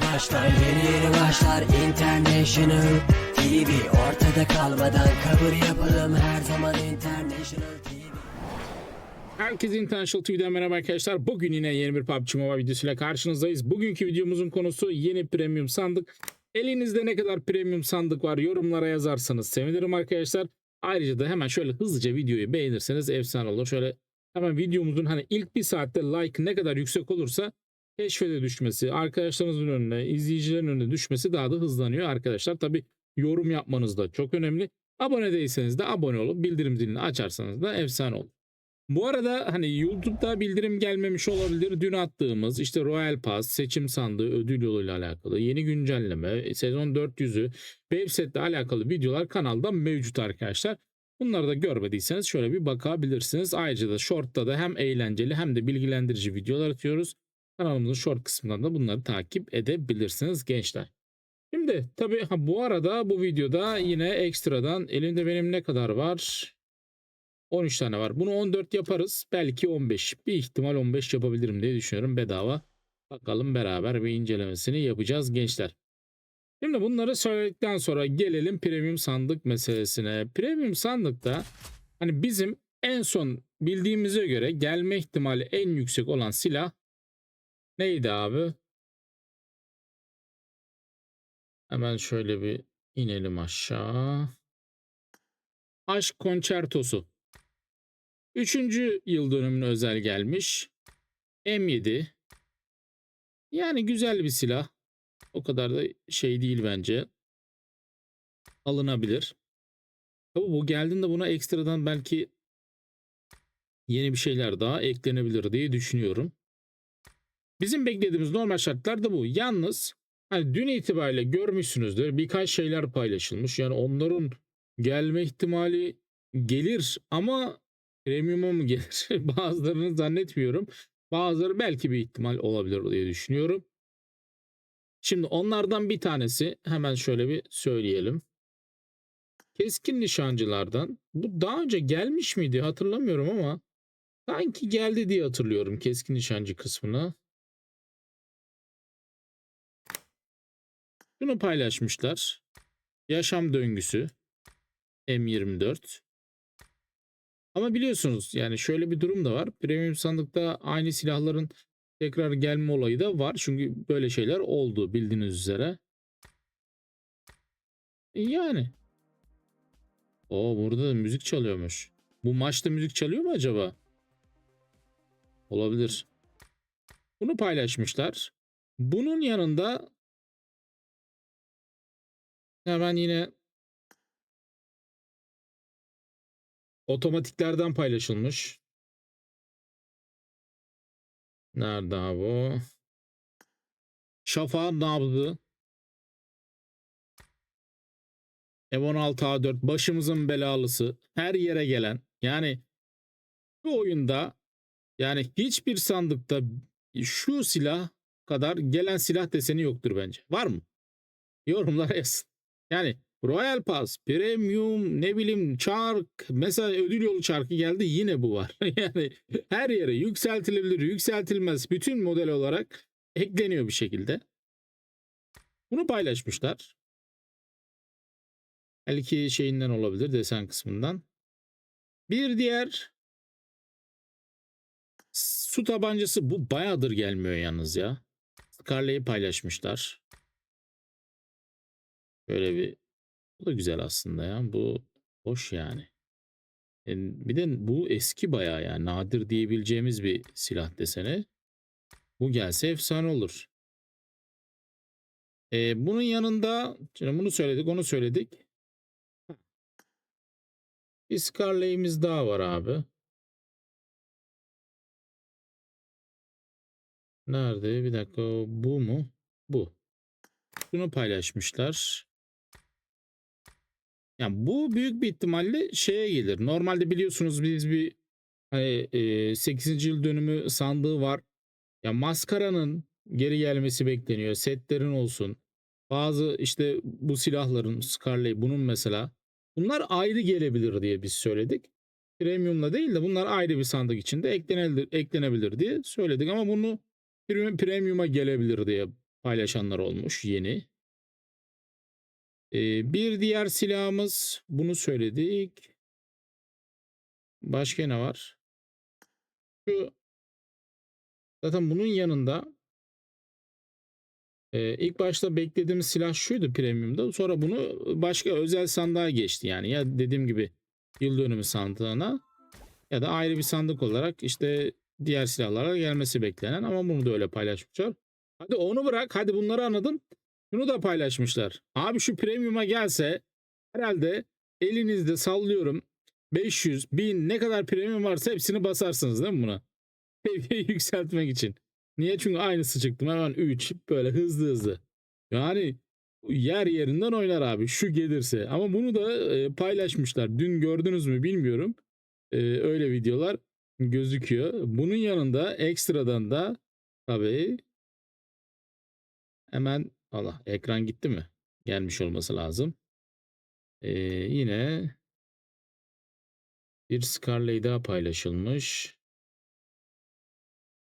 başlar Yeni yeni başlar International TV Ortada kalmadan kabul yapalım Her zaman International TV Herkese International TV'den merhaba arkadaşlar. Bugün yine yeni bir PUBG Mobile videosuyla karşınızdayız. Bugünkü videomuzun konusu yeni premium sandık. Elinizde ne kadar premium sandık var yorumlara yazarsanız sevinirim arkadaşlar. Ayrıca da hemen şöyle hızlıca videoyu beğenirseniz efsane olur. Şöyle hemen videomuzun hani ilk bir saatte like ne kadar yüksek olursa keşfete düşmesi, arkadaşlarınızın önüne, izleyicilerin önüne düşmesi daha da hızlanıyor arkadaşlar. Tabi yorum yapmanız da çok önemli. Abone değilseniz de abone olup bildirim zilini açarsanız da efsane olur. Bu arada hani YouTube'da bildirim gelmemiş olabilir. Dün attığımız işte Royal Pass, seçim sandığı ödül yoluyla alakalı yeni güncelleme, sezon 400'ü, website'le alakalı videolar kanalda mevcut arkadaşlar. Bunları da görmediyseniz şöyle bir bakabilirsiniz. Ayrıca da Short'ta da hem eğlenceli hem de bilgilendirici videolar atıyoruz. Kanalımızın Short kısmından da bunları takip edebilirsiniz gençler. Şimdi tabii bu arada bu videoda yine ekstradan elimde benim ne kadar var? 13 tane var. Bunu 14 yaparız. Belki 15. Bir ihtimal 15 yapabilirim diye düşünüyorum bedava. Bakalım beraber bir incelemesini yapacağız gençler. Şimdi bunları söyledikten sonra gelelim premium sandık meselesine. Premium sandıkta hani bizim en son bildiğimize göre gelme ihtimali en yüksek olan silah neydi abi? Hemen şöyle bir inelim aşağı. Aşk konçertosu. Üçüncü yıl dönümüne özel gelmiş. M7. Yani güzel bir silah. O kadar da şey değil bence. Alınabilir. Tabi bu geldiğinde buna ekstradan belki yeni bir şeyler daha eklenebilir diye düşünüyorum. Bizim beklediğimiz normal şartlar da bu. Yalnız hani dün itibariyle görmüşsünüzdür birkaç şeyler paylaşılmış. Yani onların gelme ihtimali gelir ama premium'a mı gelir? Bazılarını zannetmiyorum. Bazıları belki bir ihtimal olabilir diye düşünüyorum. Şimdi onlardan bir tanesi hemen şöyle bir söyleyelim. Keskin nişancılardan bu daha önce gelmiş miydi hatırlamıyorum ama sanki geldi diye hatırlıyorum keskin nişancı kısmına. Bunu paylaşmışlar. Yaşam döngüsü M24. Ama biliyorsunuz yani şöyle bir durum da var. Premium sandıkta aynı silahların tekrar gelme olayı da var. Çünkü böyle şeyler oldu bildiğiniz üzere. E, Yani. O burada da müzik çalıyormuş. Bu maçta müzik çalıyor mu acaba? Olabilir. Bunu paylaşmışlar. Bunun yanında hemen yine otomatiklerden paylaşılmış. Nerede abi o? Şafağın nabzı. M16A4 başımızın belalısı. Her yere gelen. Yani bu oyunda yani hiçbir sandıkta şu silah kadar gelen silah deseni yoktur bence. Var mı? Yorumlara yazın. Yani Royal Pass, Premium, ne bileyim çark, mesela ödül yolu çarkı geldi yine bu var. yani her yere yükseltilebilir, yükseltilmez bütün model olarak ekleniyor bir şekilde. Bunu paylaşmışlar. Belki şeyinden olabilir desen kısmından. Bir diğer su tabancası bu bayağıdır gelmiyor yalnız ya. Scarlet'i paylaşmışlar. Böyle bir bu da güzel aslında ya. Bu hoş yani. E, Bir de bu eski bayağı yani nadir diyebileceğimiz bir silah desene. Bu gelse efsane olur. E, bunun yanında şimdi bunu söyledik onu söyledik. Bir Scarlet'imiz daha var abi. Nerede? Bir dakika bu mu? Bu. Bunu paylaşmışlar. Yani bu büyük bir ihtimalle şeye gelir. Normalde biliyorsunuz biz bir hani, e, 8. yıl dönümü sandığı var. Ya maskaranın geri gelmesi bekleniyor. Setlerin olsun. Bazı işte bu silahların Scarlet bunun mesela. Bunlar ayrı gelebilir diye biz söyledik. Premium'la değil de bunlar ayrı bir sandık içinde eklenebilir, eklenebilir diye söyledik ama bunu premium- Premium'a gelebilir diye paylaşanlar olmuş yeni. Bir diğer silahımız bunu söyledik. Başka ne var? Şu zaten bunun yanında ilk başta beklediğimiz silah şuydu premiumda. Sonra bunu başka özel sandığa geçti yani. Ya dediğim gibi yıl dönümü sandığına ya da ayrı bir sandık olarak işte diğer silahlara gelmesi beklenen ama bunu da öyle paylaşmışlar. Hadi onu bırak. Hadi bunları anladım. Şunu da paylaşmışlar. Abi şu premium'a gelse herhalde elinizde sallıyorum 500, 1000 ne kadar premium varsa hepsini basarsınız değil mi buna? Seviyeyi yükseltmek için. Niye? Çünkü aynısı çıktım hemen 3 böyle hızlı hızlı. Yani yer yerinden oynar abi şu gelirse. Ama bunu da e, paylaşmışlar. Dün gördünüz mü bilmiyorum. E, öyle videolar gözüküyor. Bunun yanında ekstradan da tabii hemen Allah ekran gitti mi? Gelmiş olması lazım. E, yine bir Scarlet daha paylaşılmış.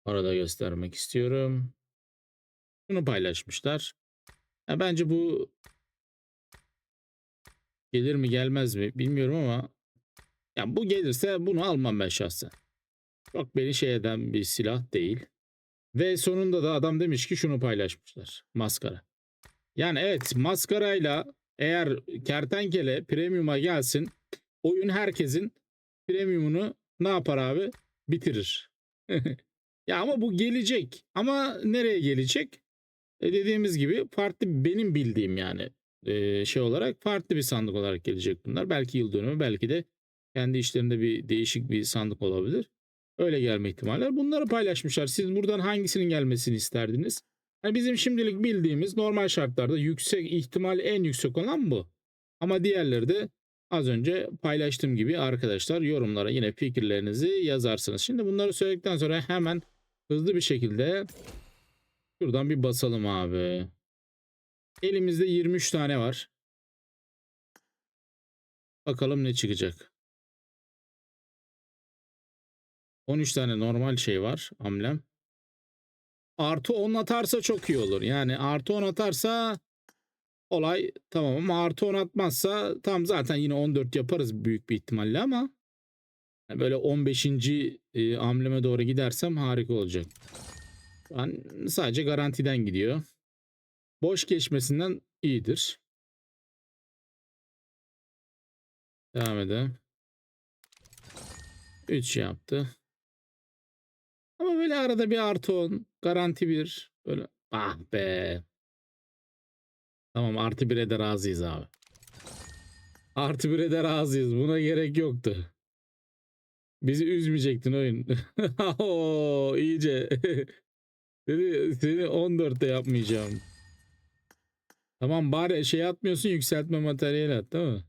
Arada göstermek istiyorum. Bunu paylaşmışlar. Ya bence bu gelir mi gelmez mi bilmiyorum ama ya bu gelirse bunu almam ben şahsen. Çok beni şey eden bir silah değil. Ve sonunda da adam demiş ki şunu paylaşmışlar. Maskara. Yani evet maskarayla eğer kertenkele premium'a gelsin oyun herkesin premiumunu ne yapar abi? Bitirir. ya ama bu gelecek. Ama nereye gelecek? E dediğimiz gibi farklı benim bildiğim yani e, şey olarak farklı bir sandık olarak gelecek bunlar. Belki yıl dönümü belki de kendi işlerinde bir değişik bir sandık olabilir. Öyle gelme ihtimaller. Bunları paylaşmışlar. Siz buradan hangisinin gelmesini isterdiniz? Yani bizim şimdilik bildiğimiz normal şartlarda yüksek ihtimal en yüksek olan bu. Ama diğerleri de az önce paylaştığım gibi arkadaşlar yorumlara yine fikirlerinizi yazarsınız. Şimdi bunları söyledikten sonra hemen hızlı bir şekilde şuradan bir basalım abi. Elimizde 23 tane var. Bakalım ne çıkacak. 13 tane normal şey var amblem. Artı 10 atarsa çok iyi olur. Yani artı 10 atarsa olay tamam ama artı 10 atmazsa tam zaten yine 14 yaparız büyük bir ihtimalle ama böyle 15. e, ambleme doğru gidersem harika olacak. Ben sadece garantiden gidiyor. Boş geçmesinden iyidir. Devam edelim. 3 yaptı. Ama böyle arada bir artı 10, garanti bir böyle ah be. Tamam artı 1'e de razıyız abi. Artı 1'e de razıyız. Buna gerek yoktu. Bizi üzmeyecektin oyun. Oo iyice. Dedi seni 14'te yapmayacağım. Tamam bari şey atmıyorsun yükseltme materyali at değil mi?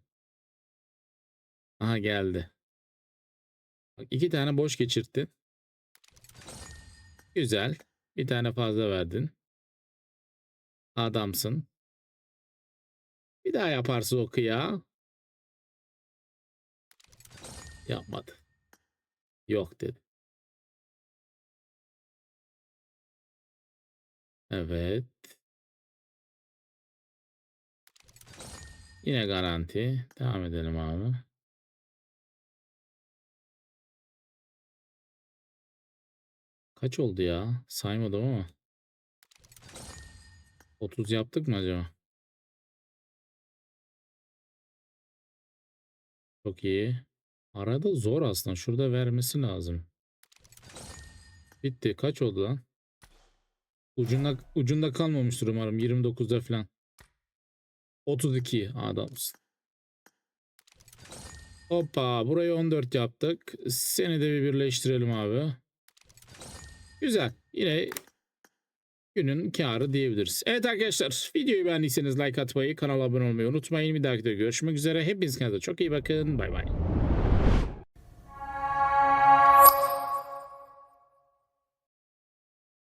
Aha geldi. Bak iki tane boş geçirttin. Güzel. Bir tane fazla verdin. Adamsın. Bir daha yaparsın o kıya. Yapmadı. Yok dedi. Evet. Yine garanti. Devam edelim abi. Kaç oldu ya? Saymadım ama. 30 yaptık mı acaba? Çok iyi. Arada zor aslında. Şurada vermesi lazım. Bitti. Kaç oldu lan? Ucunda, ucunda kalmamıştır umarım. 29'da falan. 32 adamsın. Hoppa burayı 14 yaptık. Seni de bir birleştirelim abi. Güzel. Yine günün karı diyebiliriz. Evet arkadaşlar videoyu beğendiyseniz like atmayı, kanala abone olmayı unutmayın. Bir dahaki de görüşmek üzere. Hepiniz kendinize çok iyi bakın. Bay bay.